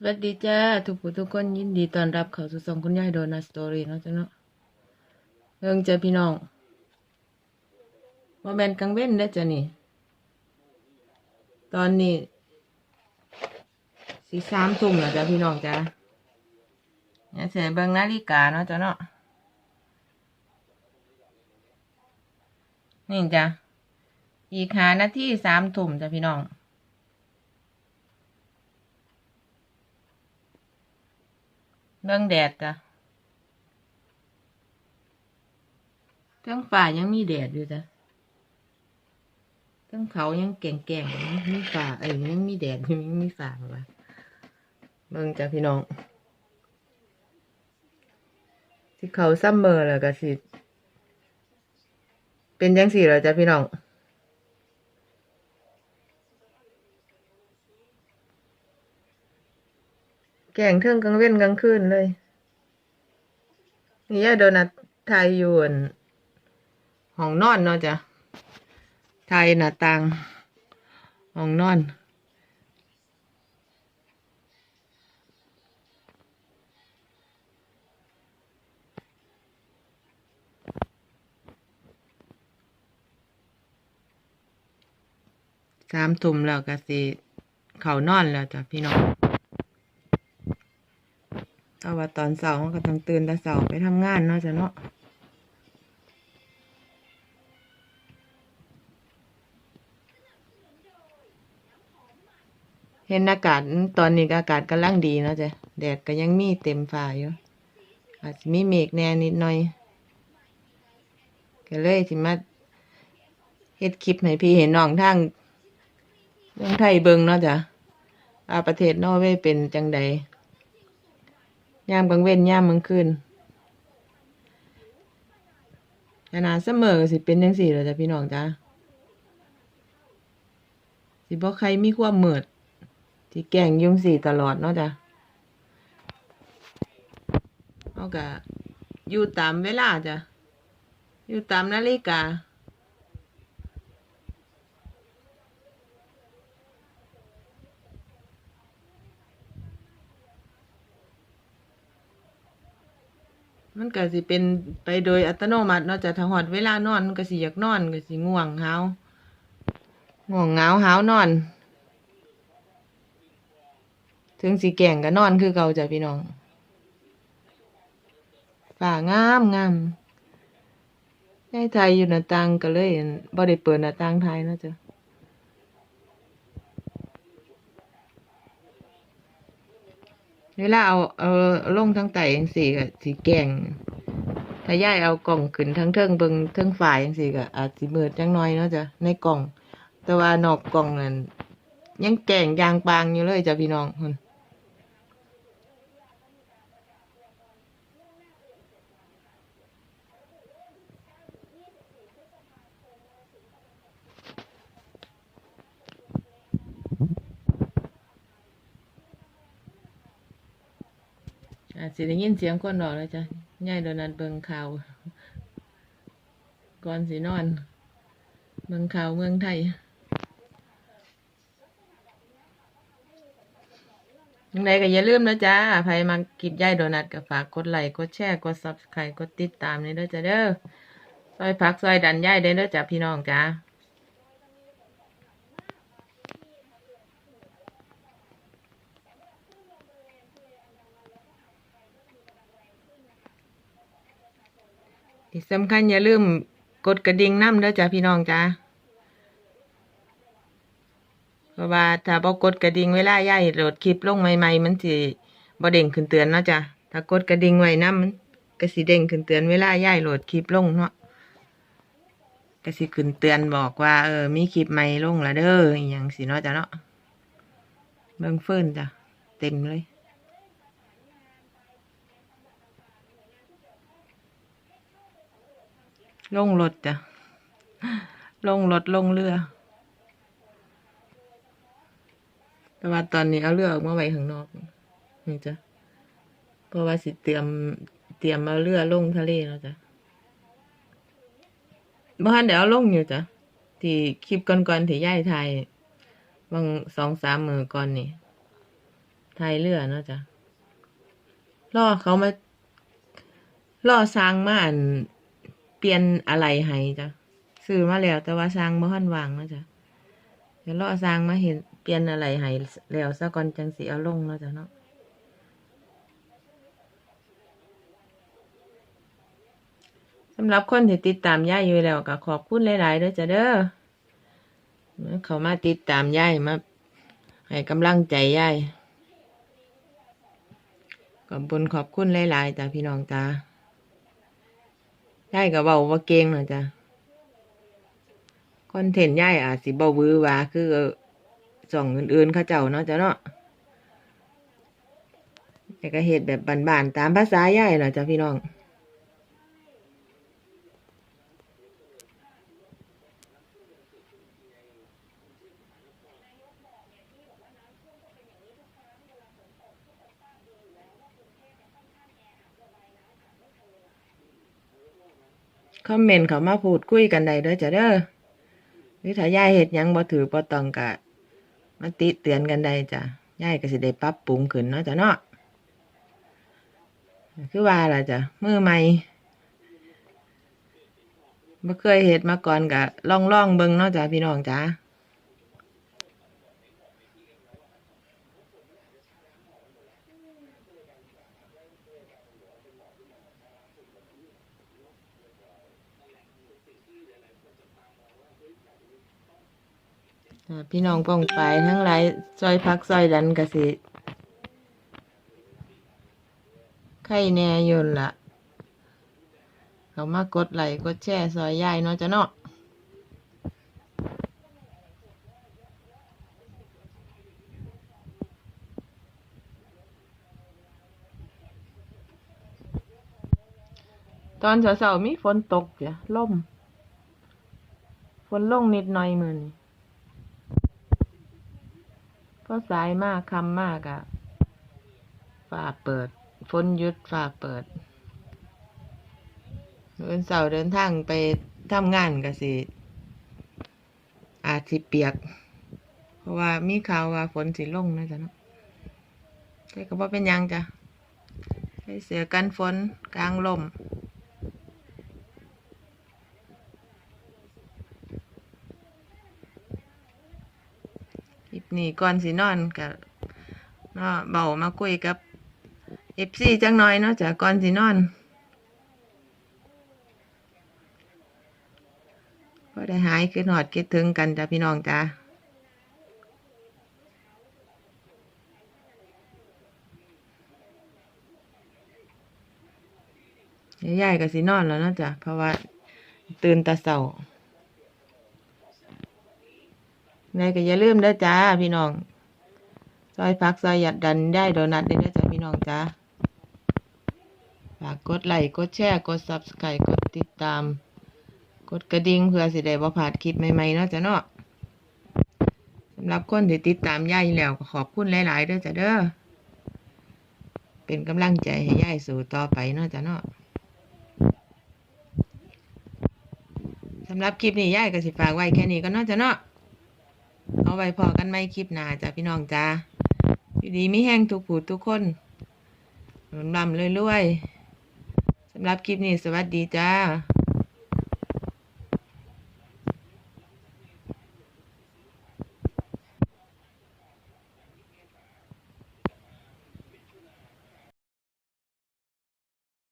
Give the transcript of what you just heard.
สวัสดีจ้าทุกผู้ทุกคนยินดีต้อนรับเข้าสู่ช่องคุณยายโดนัทสตอรี่เนาะจ้ะเนาะเรื่องจ้าพี่น้องว่าแมนกลางเว้นได้จ้ะนี่ ตอนนี้สีสามทุ่มแล้วจ้ะพี่น้องจ้าเนี่ยเสียเบิงนาฬิกาเนาะจ้ะเนาะนี่จ้ะอีกหานาทีสามทุ่มจ้ะพี่น้อง เรื่องแดดจ้ะเรื่องฝ่ายังมีแดดอยู่จ้ะเรื่องเขายังแก่งแก่งๆยังมีฝ่าเอ้ยยังมีแดดยังมีฝ่าแบบว่าเบิ่งจ้ะพี่น้องที่เขาซัมเมอร์แล้วก็สิ เป็นยังสี่เหรอจ้ะพี่น้อง แก่งเทิงกลางเว้นกลางคืนเลย นี่ยายโดนัทไทยอยู่นห้องนอนเนาะจ้ะไทยหน้าต่างห้องนอนสามทุ่มแล้วก็สิ เขานอนแล้วจ้ะพี่น้องาว่าตอนเสาร์ก็ต้องตื่นแต่เสาร์ไปทำงานเนาะจ้ะเนาะเห็นอากาศตอนนี้อากาศกำลังดีเนาะจ้ะแดดก็ยังมีเต็มฟ้าอยู่อาจจะมีเมฆแน่นิดหน่อยก็เลยสิมาเฮ็ดคลิปให้พี่เห็นน้องทางเมืองไทยเบิงเนาะจ้ะว่าประเทศนอร์เวย์เป็นจังใด ยามกลางเว้นยามกลางคืนขนาดเสมอสิเป็นจังสี่เลยจ้ะพี่น้องจ้าสิบ่ใครมีความมืดที่แกล้งยุ่งสี่ตลอดเนาะจ้ะเอากะอยู่ตามเวลาจ้ะอยู่ตามนาฬิกา มันก็สิเป็นไปโดยอัตโนมัติเนาะจะถ้าหอดเวลานอนมันก็สิอยากนอนก็สิง่วงหาวง่วงเหงาหาวนอน ถึงสิแก่งก็นอนคือเก่าจ้ะพี่น้องฝ่างามงามในไทยอยู่หน้าต่างก็เลยบ่ได้เปิดหน้าต่างไทยเนาะจ้ะ เวลาเอาเอาลงทั้งไตยังสี่ก็สีแกงถ้าย่ายเอากล่องขึ้นทั้งเทิงเบิงเทิงฝ่ายยังสี่ก็อาจสีมืดจังน้อยเนาะจ้ะในกล่อง แต่ว่านอกกล่องนั่นยังแกงยางปางอยู่เลยจ้ะพี่น้องคน อาจสิได้ยินเสียงคนดอกแล้วจ้ะย่ายโดนัทเบิงข่าว ก่อนสินอนเมืองข่าวเมืองไทยยังไงก็อย่าลืมนะจ๊ะใครมากินย่ายโดนัทก็ฝากกดไลค์ กดแชร์ กดซับสไครต์กดติดตามนี่เด้อจ้ะเด้อซอยพักซอยดันย่ายเด้เด้อจ้ะพี่น้องจ้า ที่สำคัญอย่าลืมกดกระดิ่งน้ำเด้อจ้ะพี่น้องจ้าเพราะว่าถ้าบ่กดกระดิ่งเวลาย่ายโหลดคลิปลงใหม่ๆมันสิบ่เด้งขึ้นเตือนเนาะจ้ะถ้ากดกระดิ่งไว้นำมันก็สิเด้งขึ้นเตือนเวลาย่ายโหลดคลิปลงเนาะก็สิขึ้นเตือนบอกว่าเออมีคลิปใหม่ลงละเด้ออหยังสิเนาะจ้ะเนาะเบิ่งเฟิร์นจ้ะเต็มเลย ลงรถจ้ะลงรถลงเรือ แต่ว่าตอนนี้เอาเรือออกมาไว้ข้างนอกนี่จ้ะเพราะว่าสิเตรียมเตรียมเอาเรือลงทะเลแล้วจ้ะบ้านเดี๋ยวลงอยู่จ้ะที่คลิปก่อนๆที่ย่ายไทยบางสองสามมือก่อนนี่ไทยเรือเนาะจ้ะล่อเขามาล่อสร้างมาอัน เปลี่ยนอะไรให้จ้ะซื้อมาแล้ว แต่ว่าสร้างบ่ทันวางนะจ้ะเดี๋ยวล่อสร้างมาเห็นเปลี่ยนอะไรให้แล้วซะก่อนจังสิเอาลงเนาะจ้ะเนาะสำหรับคนที่ติดตามย่ายอยู่แล้วก็ขอบคุณหลายๆเด้อจ้ะเด้อเขามาติดตามย่ายมาให้กำลังใจย่ายขอบคุณขอบคุณหลายๆจ้ะพี่น้องจ้า ย่ายก็เบาว่าเก่งนะจ้ะคอนเทนต์ย่ายอาจสิเบาวือวาคือส่องอื่นๆเขาเจ้าเนาะจ้ะเนาะแต่ก็เหตุแบบบานๆตามภาษาย่ายเนาะจ้ะพี่น้อง คอมเมนต์เขามาพูดคุยกันได้เด้อจ้ะเด้อหรือถ้ายายเห็ดหยังบ่ถือบ่ต้องกะมาติเตือนกันได้จ้ะยายก็สิได้ปรับปรุงขึ้นเนาะจ้ะเนาะคือว่าล่ะจ้ะมือใหม่บ่เคยเห็ดมาก่อนกะล่องล่องเบิ่งเนาะจ้ะพี่น้องจ้ะ พี่น้องป้องไปทั้งหลายซอยพักซอยดันกสิไข่แน่ยนล่ะเขามากดไหลกดแชร์ซอยยายเนาะจ้ะเนาะตอนเช้าๆมีฝนตกจ้ะล่ม ฝนลงนิดหน่อยมือนี่ พอสายมากคำมากอะฝ่าเปิดฝนยุดฝ่าเปิดเดินเสาร์เดินทางไปทำงานกสิ อาจสิเปียก เพราะว่ามีข่าวว่าฝนสิลงนะจ๊ะเนาะแต่ก็บ่เป็นยังจ้ะใส่เสื้อกันฝนกลางลม คลิป นี้ก่อนสินอนก็เนาะเบามาคุยกับเอฟซีจังน่อยเนาะจ้ะก่อนสินอนก็ได้หายคิดหอดคิดถึงกันจ้ะพี่น้องจ้ะเดี๋ยวยายก็สินอนแล้วเนาะจ้ะเพราะว่าตื่นตาเสา นายก็อย่าลืมเด้อจ้าพี่น้อง ซอยพักซอยหยัดดันได้โดนัทเด้อจ้าพี่น้องจ้าฝากกดไลค์กดแชร์กด subscribe กดติดตาม กดกระดิ่งเพื่อสิได้บ่พลาดคลิปใหม่ๆเนาะจ้ะเนาะสำหรับคนที่ติดตามย่ายแล้วก็ขอบคุณหลายๆเด้อจ้ะเด้อเป็นกำลังใจให้ย่ายสู่ต่อไปเนาะจ้ะเนาะสำหรับคลิปนี้ย่ายก็สิฝากไว้แค่นี้ก็เนาะจ้ะเนาะ เอาไว้พอกันไม่คลิปหน้าจ้ะพี่น้องจ้าอยู่ดีไม่แห้งทุกผู้ทุกคนลำลำเลยรวยๆสำหรับคลิปนี้สวัสดีจ้า